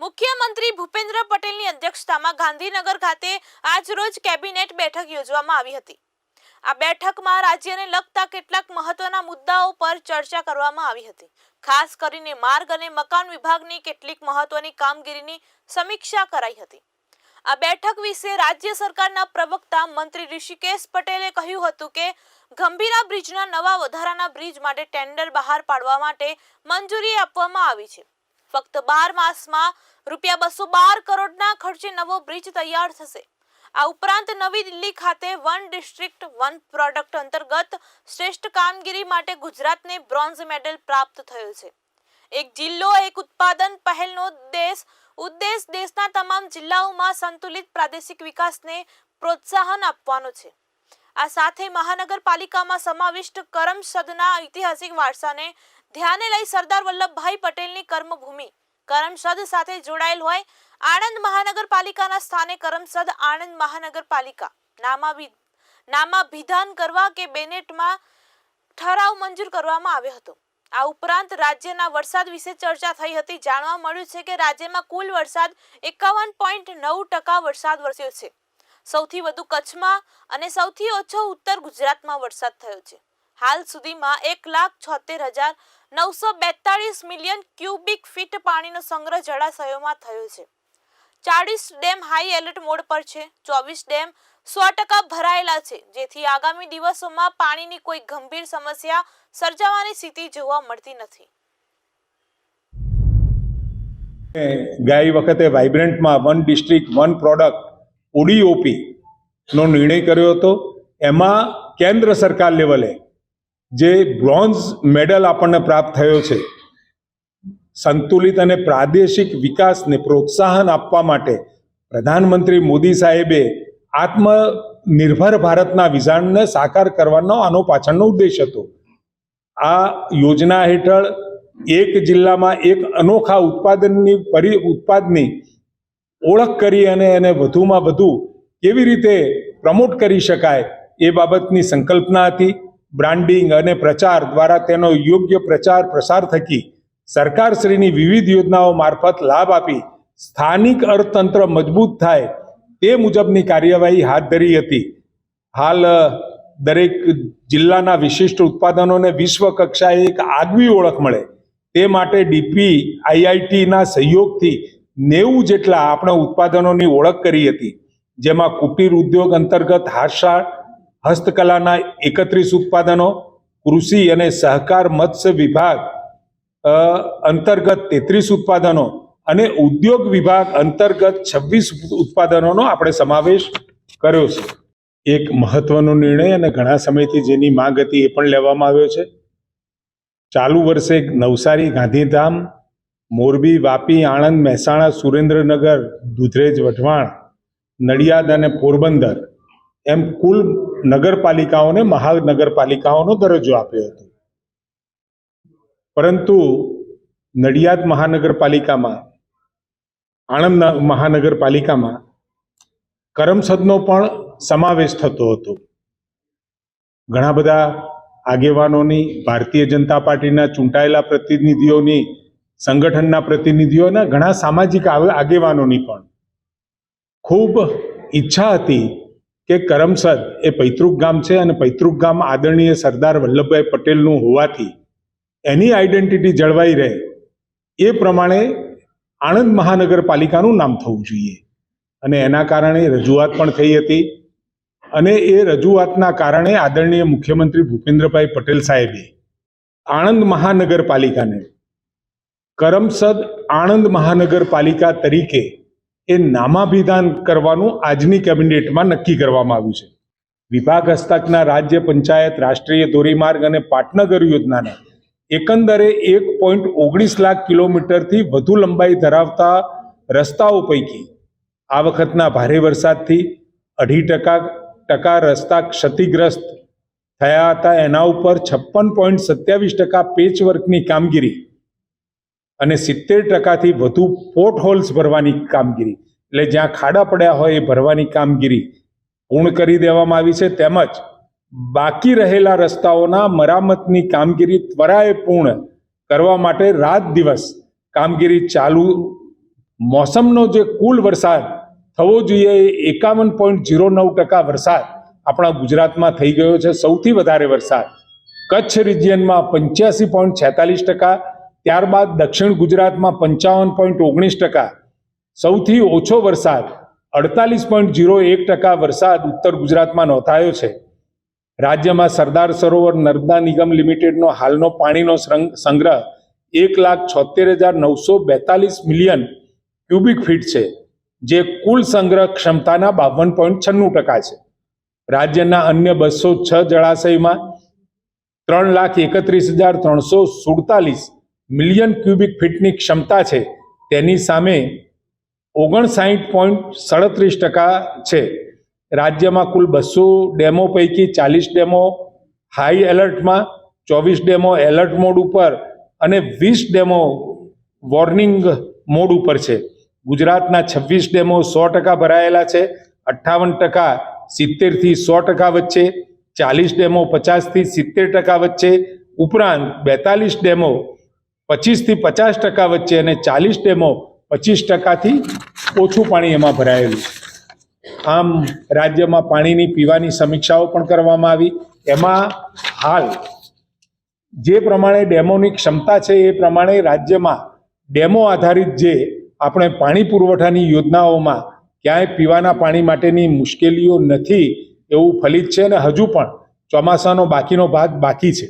મુખ્યમંત્રી ભૂપેન્દ્ર પટેલની અધ્યક્ષતામાં ગાંધીનગર ખાતે આજરોજ કેબિનેટ બેઠક યોજવામાં આવી હતી. આ બેઠકમાં રાજ્યને લગતા કેટલાક મહત્વના મુદ્દાઓ પર ચર્ચા કરવામાં આવી હતી. ખાસ કરીને માર્ગ અને મકાન વિભાગની કેટલીક મહત્વની કામગીરીની સમીક્ષા કરાઈ હતી. આ બેઠક વિશે રાજ્ય સરકારના પ્રવક્તા મંત્રી ઋષિકેશ પટેલે કહ્યું હતું કે, ગંભીરા બ્રિજના નવા વધારાના બ્રિજ માટે ટેન્ડર બહાર પાડવા માટે મંજૂરી આપવામાં આવી છે. ફક્ત બાર માસમાં રૂપિયા બસો બાર કરોડના ખર્ચે નવો બ્રિજ તૈયાર થશે. આ ઉપરાંત નવી દિલ્હી ખાતે વન ડિસ્ટ્રિક્ટ વન પ્રોડક્ટ અંતર્ગત શ્રેષ્ઠ કામગીરી માટે ગુજરાતને બ્રોન્ઝ મેડલ પ્રાપ્ત થયો છે. એક જિલ્લો, એક ઉત્પાદન પહેલનો દેશ, ઉદ્દેશ દેશના તમામ જિલ્લાઓમાં સંતુલિત પ્રાદેશિક વિકાસને પ્રોત્સાહન આપવાનો છે. આ સાથે મહાનગરપાલિકામાં સમાવિષ્ટ કરમસદના ઐતિહાસિક વારસાને ધ્યાને લઈ સરદાર વલ્લભભાઈ પટેલની કર્મભૂમિ. કરમસદ સાથે જોડાયેલ હોય આણંદ મહાનગરપાલિકાના સ્થાને કરમસદ આણંદ મહાનગરપાલિકા. નામાભિ, નામાભિધાન કરવા કે બેનેટમાં ઠરાવ મંજૂર કરવામાં આવ્યો હતો. આ ઉપરાંત રાજ્યના વરસાદ વિશે ચર્ચા થઈ હતી. જાણવા મળ્યું છે કે રાજ્યમાં કુલ વરસાદ એકાવન પોઈન્ટ નવ ટકા વરસાદ વરસ્યો છે. સૌથી વધુ કચ્છમાં અને સૌથી ઓછો ઉત્તર ગુજરાતમાં વરસાદ થયો છે. હાલ સુધીમાં એક લાખ છોતેર હજાર નવસો બેતાળીસ મિલિયન ક્યુબિક ફીટ પાણીનો સંગ્રહ જળાશયોમાં થયો છે. ચાળીસ ડેમ હાઈ એલર્ટ મોડ પર છે. ચોવીસ ડેમ સો ટકા ભરાયેલા છે. જેથી આગામી દિવસોમાં પાણીની કોઈ ગંભીર સમસ્યા સર્જાવાની સ્થિતિ જોવા મળતી નથી. ગઈ વખતે વાઇબ્રન્ટમાં one district, one product ODOP નો નિર્ણય કર્યો હતો. એમાં કેન્દ્ર સરકાર લેવલે જે બ્રોન્ઝ મેડલ આપણને પ્રાપ્ત થયો છે, સંતુલિત અને પ્રાદેશિક વિકાસને પ્રોત્સાહન આપવા માટે પ્રધાનમંત્રી મોદી સાહેબે આત્મનિર્ભર ભારતના વિઝાણને સાકાર કરવાનો આનો પાછળનો ઉદ્દેશ હતો. આ યોજના હેઠળ એક જિલ્લામાં એક અનોખા ઉત્પાદનની પરી, ઉત્પાદની ઓળખ કરી અને એને વધુમાં વધુ કેવી રીતે પ્રમોટ કરી શકાય એ બાબતની સંકલ્પના હતી. બ્રાન્ડિંગ અને પ્રચાર દ્વારા તેનો યોગ્ય પ્રચાર પ્રસાર થકી સરકારશ્રીની વિવિધ યોજનાઓ મારફત લાભ આપી સ્થાનિક અર્થતંત્ર મજબૂત થાય તે મુજબની કાર્યવાહી હાથ ધરી હતી. હાલ દરેક જિલ્લાના વિશિષ્ટ ઉત્પાદનોને વિશ્વ કક્ષાએ એક આગવી ઓળખ મળે. તે માટે ડીપી, આઈઆઈટીના સહયોગથી નેવું જેટલા આપણે ઉત્પાદનોની ઓળખ કરી હતી, જેમાં કુટીર ઉદ્યોગ અંતર્ગત હારશાળ હસ્તકલાના એકત્રીસ ઉત્પાદનો, કૃષિ અને સહકાર મત્સ્ય વિભાગ અંતર્ગત તેત્રીસ ઉત્પાદનો અને ઉદ્યોગ વિભાગ અંતર્ગત છવ્વીસ ઉત્પાદનોનો આપણે સમાવેશ કર્યો છે. એક મહત્વનો નિર્ણય અને ઘણા સમયથી જેની માંગ હતી એ પણ લેવામાં આવ્યો છે. ચાલુ વર્ષે નવસારી, ગાંધીધામ, મોરબી, વાપી, આણંદ, મહેસાણા, સુરેન્દ્રનગર, દુધરેજ, વઢવાણ, નડિયાદ અને પોરબંદર એમ કુલ નગરપાલિકાઓને, મહાનગરપાલિકાઓનો દરજ્જો આપ્યો હતો. પરંતુ નડિયાદ મહાનગરપાલિકામાં, આણંદ મહાનગરપાલિકામાં કરમસદનો પણ સમાવેશ થતો હતો. ઘણા બધા આગેવાનોની, ભારતીય જનતા પાર્ટીના ચૂંટાયેલા પ્રતિનિધિઓની, સંગઠનના પ્રતિનિધિઓના ઘણા સામાજિક આગે- આગેવાનોની પણ ખૂબ ઈચ્છા હતી કે કરમસદ એ પૈતૃક ગામ છે અને પૈતૃક ગામ આદરણીય સરદાર વલ્લભભાઈ પટેલનું હોવાથી એની આઈડેન્ટિટી જળવાઈ રહે એ પ્રમાણે આણંદ મહાનગરપાલિકાનું નામ થવું જોઈએ. અને એના કારણે રજૂઆત પણ થઈ હતી અને એ રજૂઆતના કારણે આદરણીય મુખ્યમંત્રી ભૂપેન્દ્રભાઈ પટેલ સાહેબે આણંદ મહાનગરપાલિકાને કરમસદ આણંદ મહાનગરપાલિકા તરીકે એ નામાભિધાન કરવાનું આજની કેબિનેટમાં નક્કી કરવામાં આવ્યું છે. વિભાગ હસ્તકના રાજ્ય પંચાયત, રાષ્ટ્રીય ધોરીમાર્ગ અને પાટનગર યોજનાના એકંદરે એક પોઈન્ટ ઓગણીસ લાખ કિલોમીટરથી વધુ લંબાઈ ધરાવતા રસ્તાઓ પૈકી આ વખતના ભારે વરસાદથી અઢી ટકા ટકા રસ્તા ક્ષતિગ્રસ્ત થયા હતા. એના ઉપર છપ્પન પોઈન્ટ સત્યાવીસ ટકા પેચવર્કની કામગીરી અને સિત્તેર ટકાથી વધુ પોર્ટ હોલ્સ ભરવાની કામગીરી. એટલે જ્યાં ખાડા પડ્યા હોય એ ભરવાની કામગીરી પૂર્ણ કરી દેવામાં આવી છે. તેમજ બાકી રહેલા રસ્તાઓના મરામતની કામગીરી ત્વરાએ પૂર્ણ કરવા માટે રાત દિવસ કામગીરી ચાલુ. મોસમનો જે કુલ વરસાદ થવો જોઈએ એ એકાવન પોઈન્ટ ઝીરો નવ ટકા વરસાદ આપણા ગુજરાતમાં થઈ ગયો છે. સૌથી વધારે વરસાદ કચ્છ રિજિયનમાં પંચ્યાસી પોઈન્ટ છેતાલીસ ટકા ત્યારબાદ દક્ષિણ ગુજરાતમાં પંચાવન પોઈન્ટ ઓગણીસ ટકા, સૌથી ઓછો વરસાદ અડતાલીસ પોઈન્ટ ઝીરો એક ટકા વરસાદ ઉત્તર ગુજરાતમાં નોંધાયો છે. રાજ્યમાં સરદાર સરોવર નર્મદા નિગમ લિમિટેડનો હાલનો પાણીનો સંગ્રહ એક લાખ છોતેર હજાર નવસો બેતાલીસ મિલિયન ક્યુબિક ફીટ છે, જે કુલ સંગ્રહ ક્ષમતાના બાવન પોઈન્ટ છન્નું ટકા છે. રાજ્યના અન્ય બસો છ જળાશયમાં ત્રણ લાખ એકત્રીસ હજાર ત્રણસો સુડતાલીસ મિલિયન ક્યુબિક ફીટની ક્ષમતા છે. તેની સામે ઓગણસાઠ પોઈન્ટ સડત્રીસ ટકા છે. રાજ્યમાં કુલ બસો ડેમો પૈકી ચાલીસ ડેમો, હાઈ એલર્ટમાં ચોવીસ ડેમો એલર્ટ મોડ ઉપર અને વીસ ડેમો વોર્નિંગ મોડ ઉપર છે. ગુજરાતના છવ્વીસ ડેમો સો ટકા ભરાયેલા છે. અઠ્ઠાવન ટકા સિત્તેરથી સો ટકા વચ્ચે, ચાલીસ ડેમો પચાસથી સિત્તેર ટકા વચ્ચે, ઉપરાંત બેતાલીસ ડેમો પચીસથી પચાસ ટકા વચ્ચે અને ચાલીસ ડેમો પચીસ ટકાથી ઓછું પાણી એમાં ભરાયેલું આમ રાજ્યમાં પાણીની પીવાની સમીક્ષાઓ પણ કરવામાં આવી. એમાં હાલ જે પ્રમાણે ડેમોની ક્ષમતા છે એ પ્રમાણે રાજ્યમાં ડેમો આધારિત જે આપણે પાણી પુરવઠાની યોજનાઓમાં ક્યાંય પીવાના પાણી માટેની મુશ્કેલીઓ નથી એવું ફલિત છે અને હજુ પણ ચોમાસાનો બાકીનો ભાગ બાકી છે.